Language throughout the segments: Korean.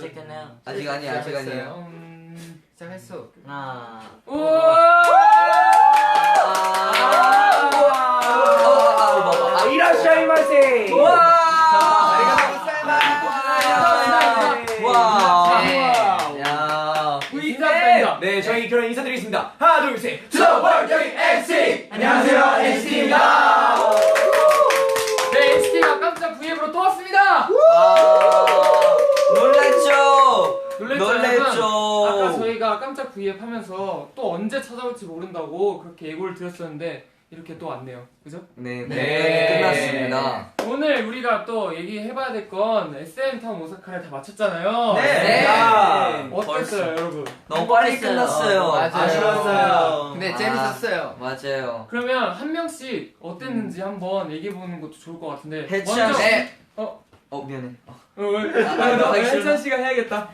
시작했나요? 아직 아니야 아직 아니에요. 음, 시작했어. 하나 아 이라샤이마세. 와. 와. 야. 인사드립니다. 네, 저희 그럼 인사드리겠습니다. 하나, 둘, 셋. 저월 여기 NC. 안녕하세요, NC입니다. 네, NCT가 깜짝 V앱으로 또 왔습니다. 깜짝 V앱 하면서 또 언제 찾아올지 모른다고 그렇게 예고를 드렸었는데 이렇게 또 왔네요. 그죠? 네, 네. 네. 끝났습니다. 오늘 우리가 또 얘기해봐야 될 건 SM타운 오사카를 다 마쳤잖아요. 네. 어땠어요, 벌써. 여러분? 너무 빨리 행복했어요. 끝났어요. 맞아요. 아쉬웠어요. 근데 아, 재밌었어요. 맞아요. 그러면 한 명씩 어땠는지 한번 얘기해보는 것도 좋을 것 같은데. 해찬 먼저- 씨. 네. 어, 어 미안해. 어, 왜? 아, 아, 너. 해찬 씨가 해야겠다.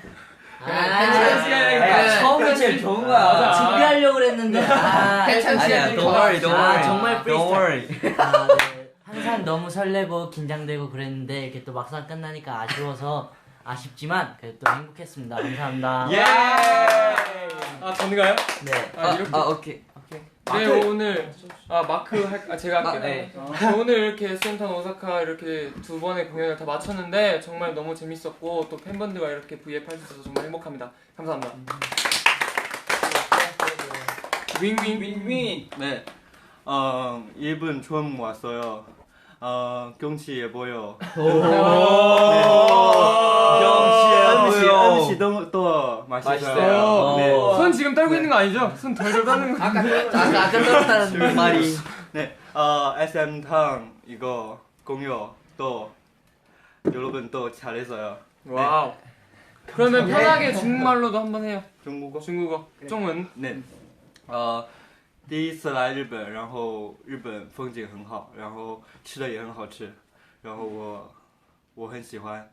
아, 네. 처음에 제일 좋은 거야. 맞아. 준비하려고 그랬는데 아, 씨가 아니야, 제일 don't worry, don't 좋아하시죠. 아. 정말 worry. 아, 네. 항상 너무 설레고 긴장되고 그랬는데 이렇게 또 막상 끝나니까 아쉬워서 아쉽지만 그래도 또 행복했습니다. 감사합니다. 예. 아, 전가요? 네. 아, 아, 이렇게. 아 오케이. 네 오늘 아 마크 할, 아 제가 할게요. 네. 네, 오늘 이렇게 센탄 오사카 이렇게 두 번의 공연을 다 마쳤는데 정말 너무 재밌었고 또 팬분들과 이렇게 V앱 할 수 있어서 정말 행복합니다. 감사합니다. 윙윙 윈윈 네. 어, 1분 처음 왔어요. 어, 경치 예뻐요. 경치 예뻐요. 음식 너무 또 맛있어요. 맛있어요. 네. 손 지금 떨고 있는 거 아니죠? 손 덜덜 떨는 거. 아까 아까 아까 떨었다는 말이. 네. 어, SM 탕 이거 공유 또 여러분 또 잘했어요. 와우. 그러면 편하게 중국말로도 한번 해요. 중국어? 중국어. 중은 对，呃，第一次来日本，然后日本风景很好，然后吃的也很好吃，然后我我很喜欢，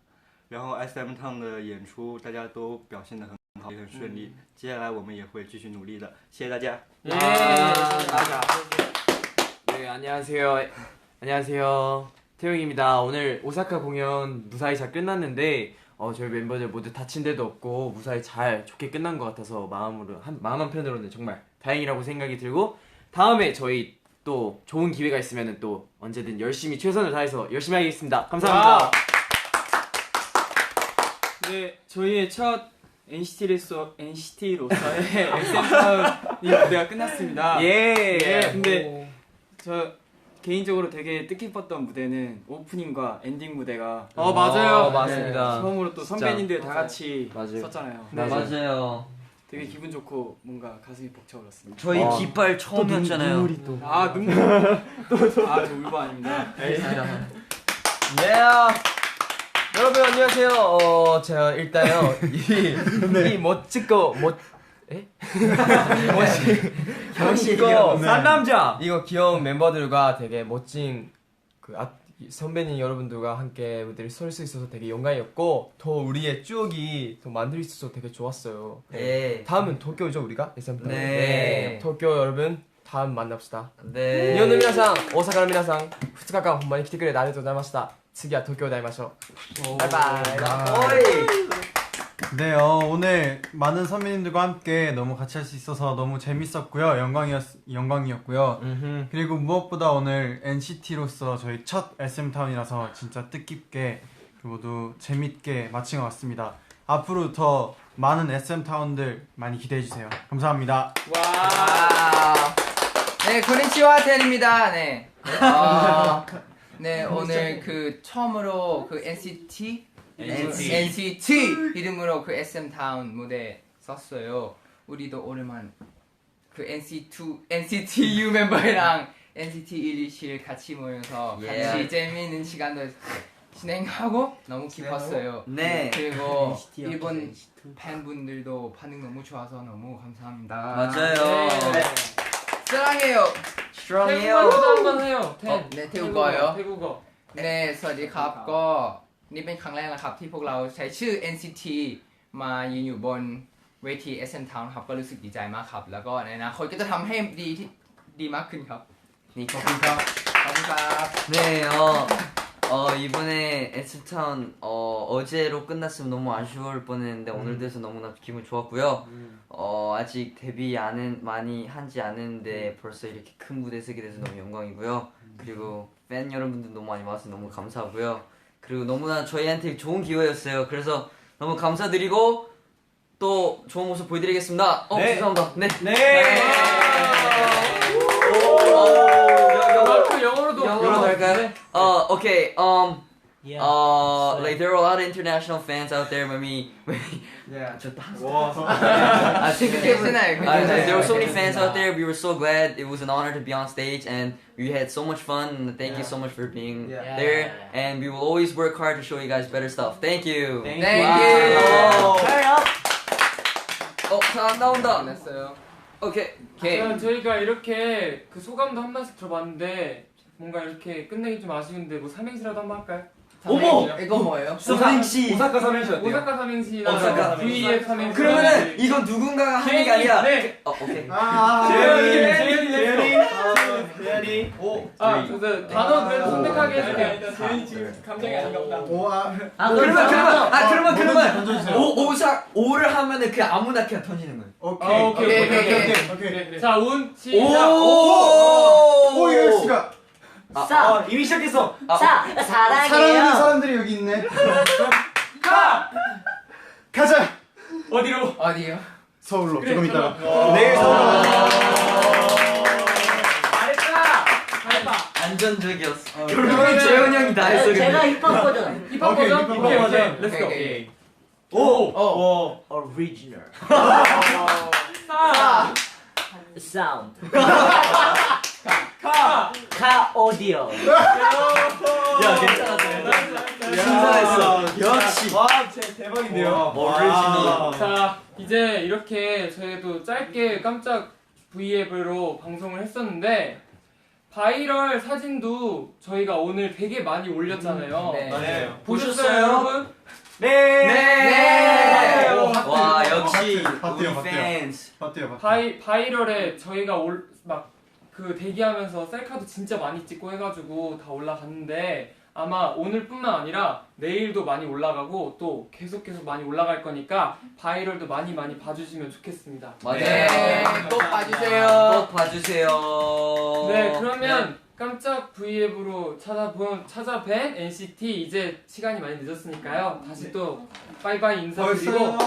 然后 SM Town 的演出大家都表现的很 好，也很顺利，接下来我们也会继续努力的，谢谢大家。 예. 네, 안녕하세요. 안녕하세요. 태용입니다. 오늘 오사카 공연 무사히 잘 끝났는데 어, 저희 멤버들 모두 다친 데도 없고 무사히 잘 좋게 끝난 것 같아서 마음으로 한 마음 한편으로는 정말 다행이라고 생각이 들고 다음에 저희 또 좋은 기회가 있으면 또 언제든 열심히 최선을 다해서 열심히 하겠습니다. 감사합니다. 네, 저희의 첫 NCT로서 NCT로서의 SM 이 무대가 끝났습니다. 예. 네, 근데 저 개인적으로 되게 뜻깊었던 무대는 오프닝과 엔딩 무대가 어 맞아요. 어, 맞습니다. 네, 처음으로 또. 선배님들 다. 같이 맞아요. 썼잖아요. 네. 맞아요. 되게 기분 좋고 뭔가 가슴이 벅차올랐습니다. 저희 어. 깃발 처음이었잖아요. 아 눈물 또아저 울보 아닙니다. 네. 여러분 안녕하세요. 어 제가 일단요 이, 이 멋지고 멋 에? 멋지고 싼 남자 이거 귀여운 멤버들과 되게 멋진 그 아, 선배님 여러분들과 함께 무대를 설 수 있어서 되게 영광이었고 더 우리의 추억이 더 만들 수 있어서 되게 좋았어요. 네. 다음은 도쿄죠 우리가 SM 네. 도쿄 여러분 다음 만납시다. 네. 日本の皆さん、大阪の皆さん、2日間ほんまに来てくれてありがとうございました。 次は東京で会いましょう。バイバイ。 어이. 네, 어, 오늘 많은 선배님들과 함께 너무 같이 할 수 있어서 너무 재밌었고요. 영광이었, 영광이었고요. 음흠. 그리고 무엇보다 오늘 NCT로서 저희 첫 SM타운이라서 진짜 뜻깊게 그리고 모두 재밌게 마친 것 같습니다. 앞으로 더 많은 SM타운들 많이 기대해주세요. 감사합니다. 와. 네, 코니치와 텐입니다. 네. 어, 네, 오늘 그 처음으로 그 NCT NCT. NCT 이름으로 그 SM 타운 무대 썼어요. 우리도 오랜만 그 NC2 NCT U 멤버랑 NCT 127 같이 모여서 같이 Yeah. 재미있는 시간을 진행하고 너무 기뻤어요. 네. 그리고 일본 팬분들도 반응 너무 좋아서 너무 감사합니다. 맞아요. 네. 사랑해요. 태국말 로도 한 번 해 요. 텐. 어, 네, 태국어 요? 태국 어. 네, สวัสดีครับ ก็นี่เป็นครั้งแรกนะครับที่พวกเราใช้ชื่อ NCT มายืนอยู่บนเวที SN Town ครับ ก็รู้สึกดีใจมากครับ แล้วก็ในอนาคตก็จะทำให้ดีที่ดีมากขึ้นครับ นี่ขอบคุณครับ ขอบคุณครับนี่อ๋,อ, 어 이번에 에스타운 어 어제로 끝났으면 너무 아쉬울 뻔했는데 오늘 돼서 너무나 기분 좋았고요. 어 아직 데뷔 안은 많이 한지 않은데 벌써 이렇게 큰 무대 서게 돼서 너무 영광이고요. 그리고 팬 여러분들 너무 많이 와서 너무 감사하고요. 그리고 너무나 저희한테 좋은 기회였어요. 그래서 너무 감사드리고 또 좋은 모습 보여드리겠습니다. 어 네. 죄송합니다. 네. 네. 마크 영어로도 영어로 할까요? 어 오케이. Um. Yeah. Uh, like there are a lot of international fans out there. When we, when we Yeah. 저 다- 와. I think 괜찮아요, I- 괜찮아요. there were so many fans out there. We were so glad. It was an honor to be on stage, and we had so much fun. And thank you so much for being Yeah. Yeah, there. yeah, yeah. And we will always work hard to show you guys better stuff. Thank you. Thank Thank Wow. you. Turn up. 어, 다 나온다. 끝났어요. 오케이. 오케이. 자, 저희가 이렇게 그 소감도 한 번씩 들어봤는데 뭔가 이렇게 끝내기 좀 아쉬운데 뭐 삼행시라도 한번 할까요? 어머! 이거 뭐예요? 삼행시. 오사카 삼행시 어때요? 오사카 삼행시나 VF 삼행시 그러면은 이건 누군가가 하는 게 아니라. 네. 어, 오케이. 아, 재현이, 네. 재현이, 재현이. 재현이. 오. 아, 그래서 단어 그래도 선택하게 해줄게요. 재현이 지금 감정이 아닌가 보다. 오, 아, 아 그러면 그럼 그러면 아 그러면 뭐든지 그러면 던져주세요. 오 오사 오를 하면은 그냥 아무나 그냥 던지는 거예요. 오케이. 아, 오케이, 오케이, 오케이. 자, 운, 시작. 오. 오. 싸. 아, 이미 시작했어. 자 사랑하는 사랑해요. 사람들이 여기 있네. 가! 가자. 어디로? 어디요? 서울로 그래, 조금. 서울로. 내일 서울로. 잘했다! 잘했다! 안전적이었어. 그러면은- 결국엔 재현이 형이 다 했어. 제가 근데. 힙합 버전. 힙합 오케이, 버전? 힙합 오케이, 버전. 오케이. 렛츠 고. 오케이. 오. 오. Original. 싸! Sound. 가! 카 오디오. 야, 괜찮았어. 신선했어. 역시. 와, 제 대박인데요. 오리지널. 자, 이제 이렇게 저희도 짧게 깜짝 V앱으로 방송을 했었는데 바이럴 사진도 저희가 오늘 되게 많이 올렸잖아요. 네. 맞아요. 보셨어요, 여러분? 네. 네. 오, 와 하트. 역시 우리. 팬스. 봤대요, 봤대요. 바이 바이럴에 저희가 올막 그 대기하면서 셀카도 진짜 많이 찍고 해가지고 다 올라갔는데 아마 오늘뿐만 아니라 내일도 많이 올라가고 또 계속 계속 많이 올라갈 거니까 바이럴도 많이 많이 봐주시면 좋겠습니다. 맞아요. 네. 꼭 봐주세요. 꼭 봐주세요. 네, 그러면 깜짝 V앱으로 찾아본 찾아뵌 NCT 이제 시간이 많이 늦었으니까요. 다시 또 바이바이 인사드리고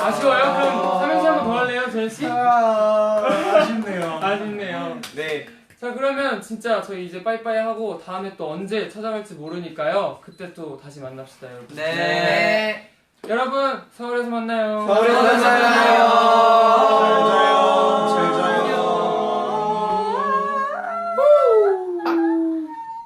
아쉬워요? 그럼 삼행시 한 번 더 할래요, 전 씨? 아, 아쉽네요. 아쉽네요. 네. 자 그러면 진짜 저희 이제 빠이빠이 하고 다음에 또 언제 찾아갈지 모르니까요. 그때 또 다시 만납시다, 여러분. 네. 네. 여러분 서울에서 만나요. 서울에서 만나요.